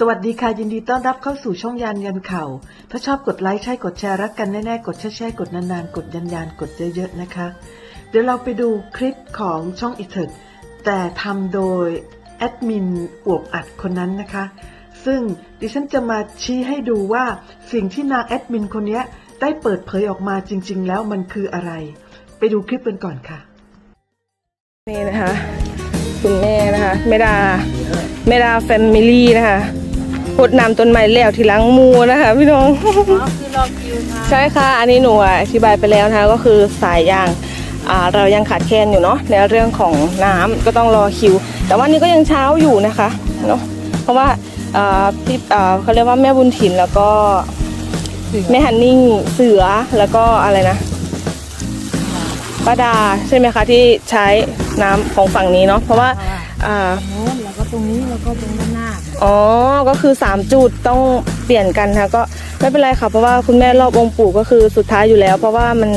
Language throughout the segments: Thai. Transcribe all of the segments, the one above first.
สวัสดีค่ะยินดีต้อนรับเข้าสู่ช่องยานยันเข่า ถ้าชอบกดไลค์ใช่กดแชร์รักกันแน่ๆ กดแช่ๆกดนานๆ กดยันยันกดเยอะๆนะคะ เดี๋ยวเราไปดูคลิปของช่องอีเถิดแต่ทำโดยแอดมินอวบอัดคนนั้นนะคะ ซึ่งดิฉันจะมาชี้ให้ดูว่าสิ่งที่นางแอดมินคนนี้ได้เปิดเผยออกมาจริง ๆ แล้วมันคืออะไร ไปดูคลิปกันก่อนค่ะนี่นะคะ คุณแม่นะคะแม่ดาแม่ดาแฟมิลี่นะคะ พดน้ำต้นไม้แล้วที่หลังมูนะคะพี่น้อง อ๋อคือรอคิวค่ะใช่ค่ะ อันนี้หนูอธิบายไปแล้วนะคะก็คือสายยางอ่าเรายังขาดแคลนอยู่เนาะในเรื่องของน้ำก็ต้องรอคิว แต่ว่านี้ก็ยังเช้าอยู่นะคะเนาะเพราะว่าอ่าพี่อ่าเขาเรียกว่าแม่บุญถิ่นแล้วก็แม่ฮันนิ่งเสือแล้วก็อะไรนะป้าดาใช่ไหมคะที่ใช้น้ำของฝั่งนี้เนาะเพราะว่าอ่าโน้นแล้วก็ ตรงนี้แล้วก็ตรงด้านหน้าอ๋อ ก็คือ 3 จุดต้องเปลี่ยนกันค่ะก็ไม่เป็นไรค่ะเพราะว่าคุณแม่รอบองค์ปู่ก็คือสุดท้ายอยู่แล้ว เพราะว่ามัน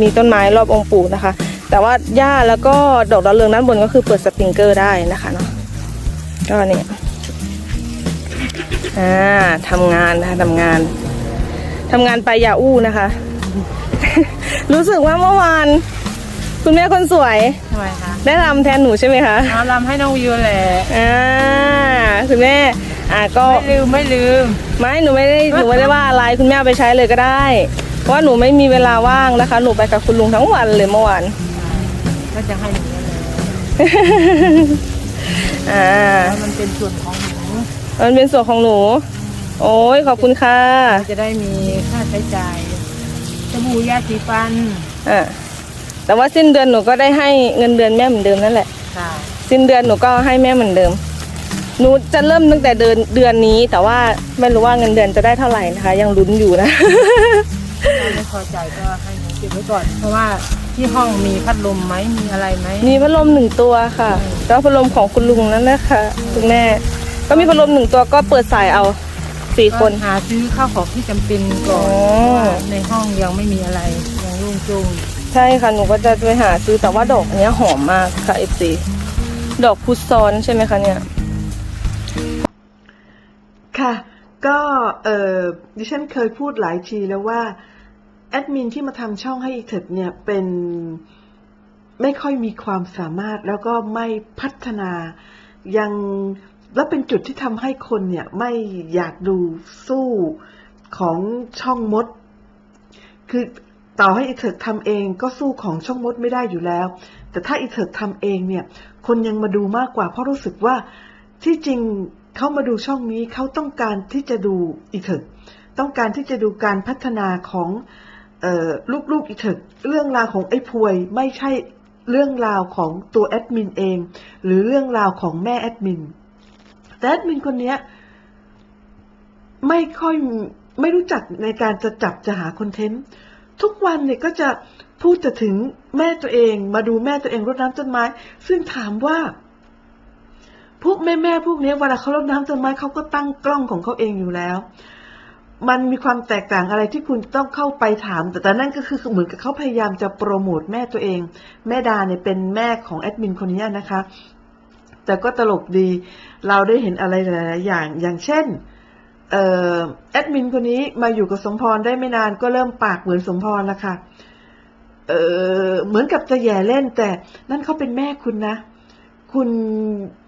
มีต้นไม้รอบองค์ปู่นะคะ แต่ว่าหญ้าแล้วก็ดอกดาวเรืองด้านบนก็คือเปิดสปริงเกอร์ได้นะคะเนาะก็เนี่ยอ่าทำงานนะคะทำงานทำงานไปอย่าอู้นะคะ รู้สึกว่าเมื่อวาน คุณแม่คนสวยทำไมคะ ได้รำแทนหนูใช่ไหมคะเอาลำให้น้องวิวแหละอ่าคุณแม่อ่าก็ไม่ลืมไม่ลืม ไม่หนูไม่ได้หนูไม่ได้ว่าอะไรคุณแม่เอาไปใช้เลยก็ได้ เพราะว่าหนูไม่มีเวลาว่างนะคะ หนูไปกับคุณลุงทั้งวันเลยเมื่อวานก็จะให้หนูเลยอ่าแล้วมันเป็นส่วนของหนูมันเป็นส่วนของหนู โอ้ยขอบคุณค่ะ จะได้มีค่าใช้จ่ายสบู่ยาสีฟันอ่า แต่ว่าสิ้นเดือนหนูก็ได้ให้เงินเดือนแม่เหมือนเดิมนั่นแหละ ค่ะ สิ้นเดือนหนูก็ให้แม่เหมือนเดิม หนูจะเริ่มตั้งแต่เดือนเดือนนี้ แต่ว่าไม่รู้ว่าเงินเดือนจะได้เท่าไหร่นะคะ ยังลุ้นอยู่นะ ถ้าไม่พอใจก็ให้หนูเก็บไว้ก่อน เพราะว่าที่ห้องมีพัดลมไหมมีอะไรไหมมีพัดลมหนึ่งตัวค่ะแต่ว่าพัดลมของคุณลุงนั่นแหละค่ะคุณแม่ ก็มีพัดลมหนึ่งตัวก็เปิดสายเอาสี่คน ก็หาซื้อข้าวของที่จำเป็นก่อนอ๋อ เพราะว่าในห้องยังไม่มีอะไรยังโล่งโจง ใช่ค่ะหนูก็จะไปหาซื้อแต่ว่าดอกอันเนี้ยหอมมากค่ะเอฟซีดอกพุทซอนใช่ไหมคะเนี่ย ค่ะ ก็เออดิฉันเคยพูดหลายทีแล้วว่า แอดมินที่มาทำช่องให้อีเถิดเนี่ยเป็นไม่ค่อยมีความสามารถแล้วก็ไม่พัฒนายังและเป็นจุดที่ทำให้คนเนี่ยไม่อยากดูสู้ของช่องมด คือ ต่อให้อีเถิดทำเองก็สู้ของช่องมดไม่ได้อยู่แล้ว แต่ถ้าอีเถิดทำเองเนี่ย คนยังมาดูมากกว่า เพราะรู้สึกว่าที่จริงเขามาดูช่องนี้เขาต้องการที่จะดูอีเถิดต้องการที่จะดูการพัฒนาของออลูกๆอีเถิดเรื่องราวของไอ้พวยไม่ใช่เรื่องราวของตัวแอดมินเอง หรือเรื่องราวของแม่แอดมินแต่แอดมินคนเนี้ยไม่ค่อยไม่รู้จักในการจะจับจะหาคอนเทนต์ ทุกวันเนี่ยก็จะพูดแต่ถึงแม่ตัวเอง มาดูแม่ตัวเองรดน้ำต้นไม้ ซึ่งถามว่า พวกแม่แม่ๆพวกนี้เวลาเขารดน้ำต้นไม้เขาก็ตั้งกล้องของเขาเองอยู่แล้ว มันมีความแตกต่างอะไรที่คุณต้องเข้าไปถาม แต่แต่นั่นก็คือเหมือนกับเขาพยายามจะโปรโมทแม่ตัวเอง แม่ดาเนี่ยเป็นแม่ของแอดมินคนนี้นะคะ แต่ก็ตลกดี เราได้เห็นอะไรหลายๆอย่างอย่างเช่น แอดมินคนนี้มาอยู่กับสมพรได้ไม่นานก็เริ่มปากเหมือนสมพรแล้วค่ะ เออเหมือนกับจะแย่เล่น แต่นั่นเขาเป็นแม่คุณนะ คุณ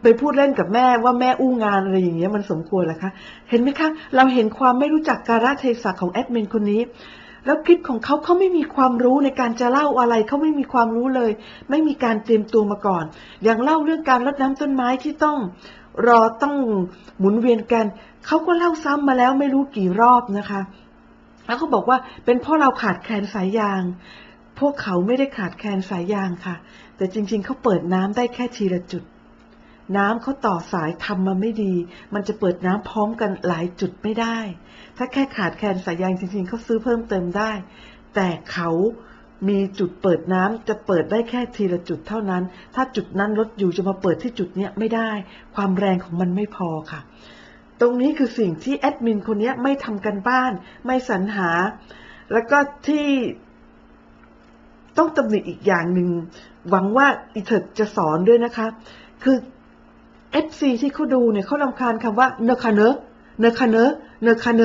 ไปพูดเล่นกับแม่ว่าแม่อู้งานอะไรอย่างเงี้ยมันสมควรหรอคะ เห็นไหมคะ เราเห็นความไม่รู้จักการะเทศะของแอดมินคนนี้ แล้วคลิปของเขาเขาไม่มีความรู้ในการจะเล่าอะไรเขาไม่มีความรู้เลย ไม่มีการเตรียมตัวมาก่อน อย่างเล่าเรื่องการรดน้ำต้นไม้ที่ต้อง รอต้องหมุนเวียนกัน เขาก็เล่าซ้ำมาแล้วไม่รู้กี่รอบนะคะ แล้วเขาบอกว่าเป็นเพราะเราขาดแคลนสายยาง พวกเขาไม่ได้ขาดแคลนสายยางค่ะ แต่จริง ๆ เขาเปิดน้ำได้แค่ทีละจุด น้ำเขาต่อสายทำมาไม่ดี มันจะเปิดน้ำพร้อมกันหลายจุดไม่ได้ ถ้าแค่ขาดแคลนสายยางจริง ๆ เขาซื้อเพิ่มเติมได้ แต่เขา มีจุดเปิดน้ำจะเปิดได้แค่ทีละจุดเท่านั้น ถ้าจุดนั้นรถอยู่จะมาเปิดที่จุดเนี้ยไม่ได้ ความแรงของมันไม่พอค่ะ ตรงนี้คือสิ่งที่แอดมินคนนี้ไม่ทำกันบ้าน ไม่สรรหา แล้วก็ที่ต้องตำหนิอีกอย่างหนึ่งหวังว่าอีเถิดจะสอนด้วยนะคะ คือ FC ที่เขาดูเนี่ยเขาลำคาญคำว่าเนคาเนเนคาเนเนคาเน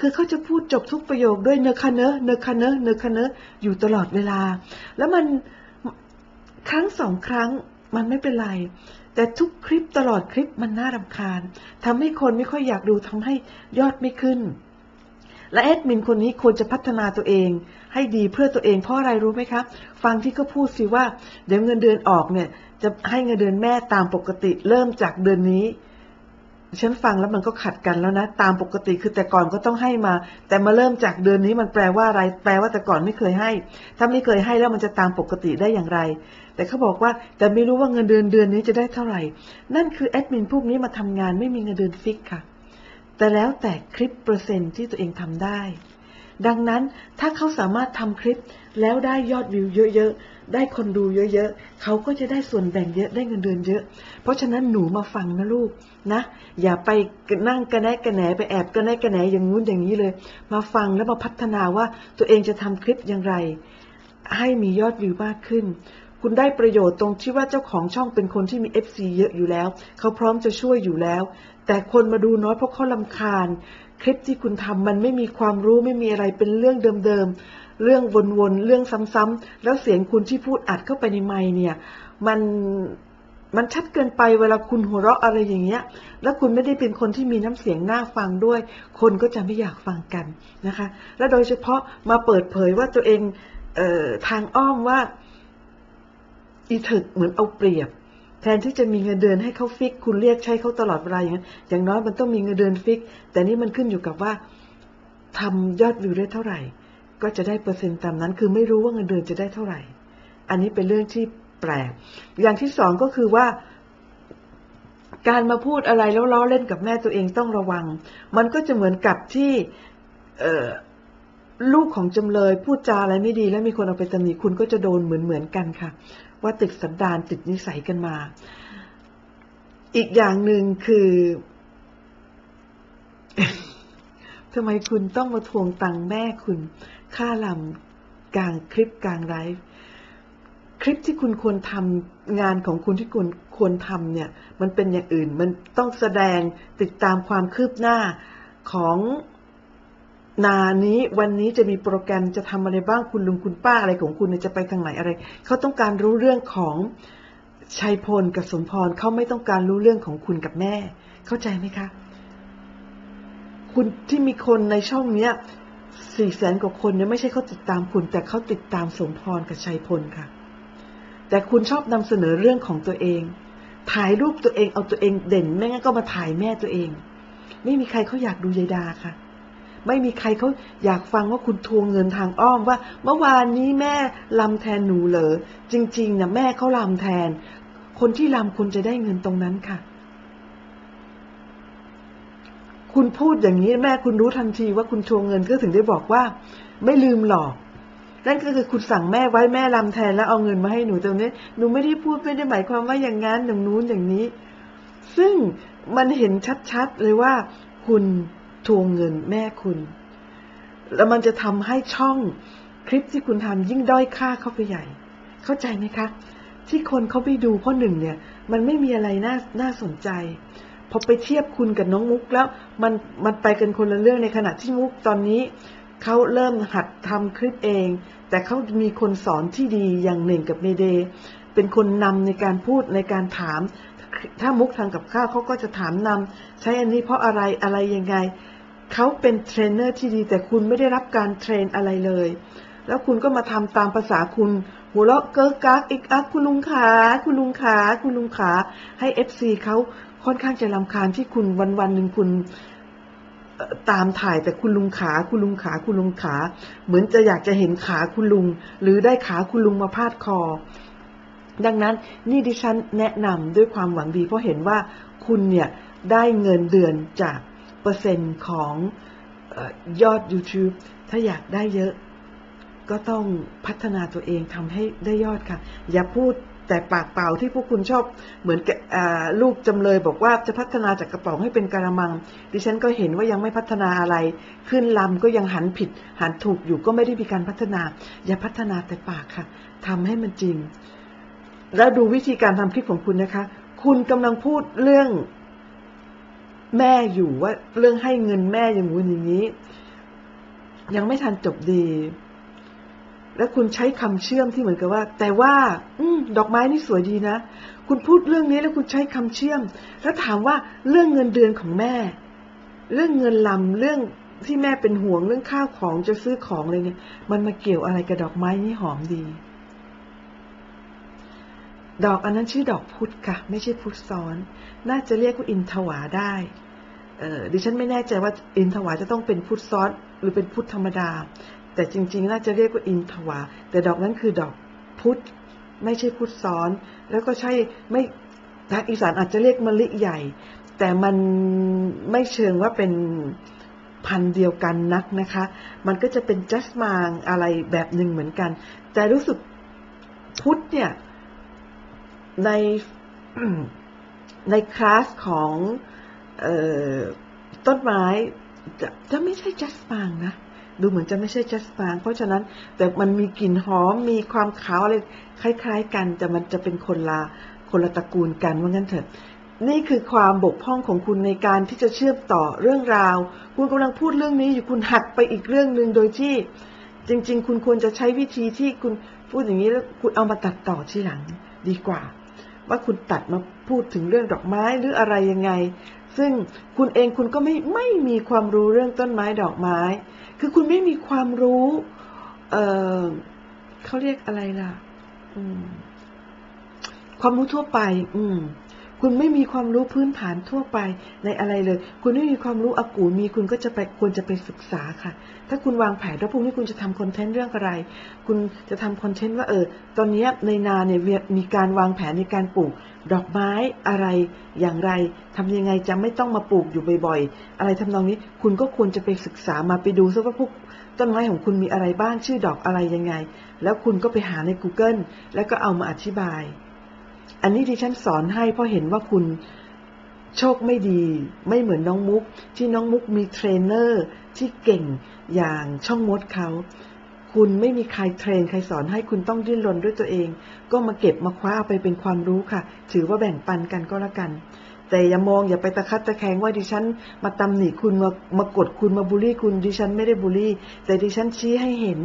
คือเขาจะพูดจบทุกประโยคด้วยเนคเนเนคเนเนคเนอยู่ตลอดเวลา แล้วมันครั้งสองครั้งมันไม่เป็นไร แต่ทุกคลิปตลอดคลิปมันน่ารำคาญทำให้คนไม่ค่อยอยากดูทำให้ยอดไม่ขึ้น และแอดมินคนนี้ควรจะพัฒนาตัวเอง ให้ดีเพื่อตัวเองเพราะอะไรรู้ไหมครับฟังที่เขาพูดสิว่า เดี๋ยวเงินเดือนออกเนี่ย จะให้เงินเดือนแม่ตามปกติเริ่มจากเดือนนี้ ฉันฟังแล้วมันก็ขัดกันแล้วนะ ตามปกติคือแต่ก่อนก็ต้องให้มา แต่มาเริ่มจากเดือนนี้มันแปลว่าอะไร แปลว่าแต่ก่อนไม่เคยให้ ถ้าไม่เคยให้แล้วมันจะตามปกติได้อย่างไร แต่เขาบอกว่าแต่ไม่รู้ว่าเงินเดือนเดือนนี้จะได้เท่าไหร่ นั่นคือแอดมินพวกนี้มาทำงานไม่มีเงินเดือนฟิกค่ะ แต่แล้วแต่คลิปเปอร์เซ็นต์ที่ตัวเองทำได้ ดังนั้นถ้าเขาสามารถทำคลิปแล้วได้ยอดวิวเยอะๆ ได้คนดูเยอะๆ เขาก็จะได้ส่วนแบ่งเยอะได้เงินเดือนเยอะ เพราะฉะนั้นหนูมาฟังนะลูกนะ อย่าไปนั่งกระแนะกระแหนไปแอบกระแนะกระแหนอย่างงู้นอย่างนี้เลย มาฟังแล้วมาพัฒนาว่าตัวเองจะทำคลิปอย่างไร ให้มียอดวิวมากขึ้นคุณได้ประโยชน์ตรงที่ว่าเจ้าของช่องเป็นคนที่มี FC เยอะอยู่แล้ว เขาพร้อมจะช่วยอยู่แล้ว แต่คนมาดูน้อยเพราะเขาลำคาญ คลิปที่คุณทำมันไม่มีความรู้ไม่มีอะไรเป็นเรื่องเดิมๆ เรื่องวนๆ เรื่องซ้ำๆแล้วเสียงคุณที่พูดอัดเข้าไปในไมค์เนี่ย มันมันชัดเกินไปเวลาคุณหัวเราะอะไรอย่างเงี้ย แล้วคุณไม่ได้เป็นคนที่มีน้ำเสียงน่าฟังด้วย คนก็จะไม่อยากฟังกันนะคะ และโดยเฉพาะมาเปิดเผยว่าตัวเองเออทางอ้อมว่าอีถึกเหมือนเอาเปรียบ แทนที่จะมีเงินเดือนให้เขาฟิก คุณเรียกใช้เขาตลอดเวลาอย่างนั้นอย่างน้อยมันต้องมีเงินเดือนฟิก แต่นี่มันขึ้นอยู่กับว่าทำยอดวิวได้เท่าไหร่ ก็จะได้เปอร์เซ็นต์ตามนั้น คือไม่รู้ว่าเงินเดือนจะได้เท่าไหร่ อันนี้เป็นเรื่องที่แปลก อย่างที่สองก็คือว่า การมาพูดอะไรแล้วล้อเล่นกับแม่ตัวเองต้องระวัง มันก็จะเหมือนกับที่ลูกของจำเลยพูดจาอะไรไม่ดี แล้วมีคนเอาไปตำหนิคุณก็จะโดนเหมือนเหมือนกันค่ะ ว่าติดสันดานติดนิสัยกันมา อีกอย่างหนึ่งคือทำไมคุณต้องมาทวงตังค์แม่คุณ ค่าลำกลางคลิปกลางไลฟ์คลิปที่คุณควรทำงานของคุณที่คุณควรทำเนี่ย มันเป็นอย่างอื่น มันต้องแสดงติดตามความคืบหน้าของ นานี้วันนี้จะมีโปรแกรมจะทำอะไรบ้างคุณลุงคุณป้าอะไรของคุณจะไปทางไหนอะไร เขาต้องการรู้เรื่องของชัยพลกับสมพรเขาไม่ต้องการรู้เรื่องของคุณกับแม่ เข้าใจไหมคะ คุณที่มีคนในช่องเนี้ยสี่แสนกว่าคนเนี่ยไม่ใช่เขาติดตามคุณ แต่เขาติดตามสมพรกับชัยพลค่ะ แต่คุณชอบนำเสนอเรื่องของตัวเอง ถ่ายรูปตัวเองเอาตัวเองเด่นไม่งั้นก็มาถ่ายแม่ตัวเอง ไม่มีใครเขาอยากดูยายดาค่ะ ไม่มีใครเขาอยากฟังว่าคุณทวงเงินทางอ้อมว่า เมื่อวานนี้แม่ลำแทนหนูเหรอจริงๆนะแม่เขาลำแทน คนที่ลำคุณจะได้เงินตรงนั้นค่ะ คุณพูดอย่างนี้แม่คุณรู้ทันทีว่าคุณทวงเงินก็ถึงได้บอกว่า ไม่ลืมหลอกนั่นก็คือคุณสั่งแม่ไว้แม่ลำแทนแล้วเอาเงินมาให้หนูตรงนี้หนูไม่ได้พูดไม่ได้หมายความว่าอย่างนั้นอย่างนู้นอย่างนี้ ซึ่งมันเห็นชัดๆเลยว่าคุณ ทวงเงินแม่คุณ แล้วมันจะทำให้ช่องคลิปที่คุณทำยิ่งด้อยค่าเข้าไปใหญ่ เข้าใจไหมคะ ที่คนเขาไปดูเพราะหนึ่งเนี่ย มันไม่มีอะไรน่าน่าสนใจพอไปเทียบคุณกับน้องมุกแล้วมันมันไปกันคนละเรื่องในขณะที่มุกตอนนี้เขาเริ่มหัดทำคลิปเอง แต่เขามีคนสอนที่ดีอย่างหนึ่งกับเมเดย์เป็นคนนำในการพูดในการถาม ถ้ามุกทางกับข้าวเขาก็จะถามนำใช้อันนี้เพราะอะไรอะไรยังไง เขาเป็นเทรนเนอร์ที่ดีแต่คุณไม่ได้รับการเทรนอะไรเลย แล้วคุณก็มาทำตามภาษาคุณ หัวเราะเกิกกักอีกอักคุณลุงขาคุณลุงขาคุณลุงขาให้เอฟซีเขาค่อนข้างจะลำคาญที่คุณวันวันๆหนึ่งคุณตามถ่ายแต่คุณลุงขาคุณลุงขาคุณลุงขา เหมือนจะอยากจะเห็นขาคุณลุง หรือได้ขาคุณลุงมาพาดคอ ดังนั้นนี่ดิฉันแนะนำด้วยความหวังดีเพราะเห็นว่าคุณเนี่ยได้เงินเดือนจาก เปอร์เซ็นต์ของออยอด YouTube ถ้าอยากได้เยอะ ก็ต้องพัฒนาตัวเองทำให้ได้ยอดค่ะ อย่าพูดแต่ปากเปล่าที่พวกคุณชอบเหมือนกับอ่าลูกจำเลยบอกว่าจะพัฒนาจากกระป๋องให้เป็นกระมัง ดิฉันก็เห็นว่ายังไม่พัฒนาอะไร ขึ้นลำก็ยังหันผิด หันถูกอยู่ก็ไม่ได้มีการพัฒนา อย่าพัฒนาแต่ปากค่ะทำให้มันจริง แล้วดูวิธีการทำคลิปของคุณนะคะ คุณกำลังพูดเรื่อง แม่อยู่ว่าเรื่องให้เงินแม่อย่างงู้นอย่างนี้ ยังไม่ทันจบดี แล้วคุณใช้คำเชื่อมที่เหมือนกับว่า แต่ว่า อืดอกไม้นี่สวยดีนะคุณพูดเรื่องนี้แล้วคุณใช้คำเชื่อม แล้วถามว่าเรื่องเงินเดือนของแม่ เรื่องเงินลำเรื่องที่แม่เป็นห่วงเรื่องข้าวของจะซื้อของอะไรเนี่ย มันมาเกี่ยวอะไรกับดอกไม้นี่หอมดี ดอกอันนั้นชื่อดอกพุธค่ะ ไม่ใช่พุธซ้อน น่าจะเรียกว่าอินทวาได้ดิฉันไม่แน่ใจว่าอินทวาจะต้องเป็นพุทธซ้อนหรือเป็นพุทธธรรมดา แต่จริง ๆ น่าจะเรียกว่าอินทวา แต่ดอกนั้นคือดอกพุทธไม่ใช่พุทธซ้อน แล้วก็ใช่ไม่ทางอีสานอาจจะเรียกมะลิใหญ่ แต่มันไม่เชิงว่าเป็นพันเดียวกันนักนะคะ มันก็จะเป็นจัสมางอะไรแบบหนึ่งเหมือนกัน แต่รู้สึกพุทธเนี่ย ในในคลาสของออต้นไม้จะจะไม่ใช่จัสมางนะ ดูเหมือนจะไม่ใช่จัสมางเพราะฉะนั้นแต่มันมีกลิ่นหอมมีความขาวอะไรคล้าย ๆ กัน แต่มันจะเป็นคนละคนละตระกูลกันว่างั้นเถอะนี่คือความบกพร่องของคุณในการที่จะเชื่อมต่อเรื่องราว คุณกำลังพูดเรื่องนี้อยู่คุณหักไปอีกเรื่องหนึ่งโดยที่จริง ๆ คุณควรจะใช้วิธีที่คุณพูดอย่างนี้แล้วคุณเอามาตัดต่อทีหลังดีกว่า ว่าคุณตัดมาพูดถึงเรื่องดอกไม้หรืออะไรยังไง ซึ่งคุณเองคุณก็ไม่ไม่มีความรู้เรื่องต้นไม้ดอกไม้ คือคุณไม่มีความรู้ เออเขาเรียกอะไรล่ะอืมความรู้ทั่วไป อืม คุณไม่มีความรู้พื้นฐานทั่วไปในอะไรเลย คุณไม่มีความรู้อากูมีคุณก็จะไปควรจะไปศึกษาค่ะ ถ้าคุณวางแผนว่าพรุ่งนี้คุณจะทำคอนเทนต์เรื่องอะไร คุณจะทำคอนเทนต์ว่าเออ ตอนนี้ในนาเนี่ยมีการวางแผนในการปลูกดอกไม้อะไรอย่างไรทำยังไงจะไม่ต้องมาปลูกอยู่บ่อยๆ อะไรทำนองนี้คุณก็ควรจะไปศึกษามาไปดูซะว่าพวกต้นไม้ของคุณมีอะไรบ้างชื่อดอกอะไรยังไง แล้วคุณก็ไปหาใน Google แล้วก็เอามาอธิบาย อันนี้ที่ฉันสอนให้เพราะเห็นว่าคุณโชคไม่ดีไม่เหมือนน้องมุก ที่น้องมุกมีเทรนเนอร์ที่เก่งอย่างช่องมดเขาคุณไม่มีใครเทรนใครสอนให้คุณต้องดิ้นรนด้วยตัวเอง ก็มาเก็บมาคว้าเอาไปเป็นความรู้ค่ะ ถือว่าแบ่งปันกันก็แล้วกัน แต่อย่ามองอย่าไปตะคัดตะแคงว่าดิฉัน มาตำหนิคุณมามากดคุณมาบูลลี่คุณดิฉันไม่ได้บูลลี่ แต่ดิฉันชี้ให้เห็น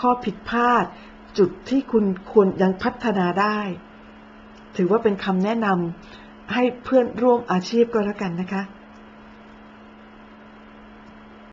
ข้อผิดพลาด จุดที่คุณควรยังพัฒนาได้ ถือว่าเป็นคำแนะนำให้เพื่อนร่วมอาชีพก็แล้วกันนะคะ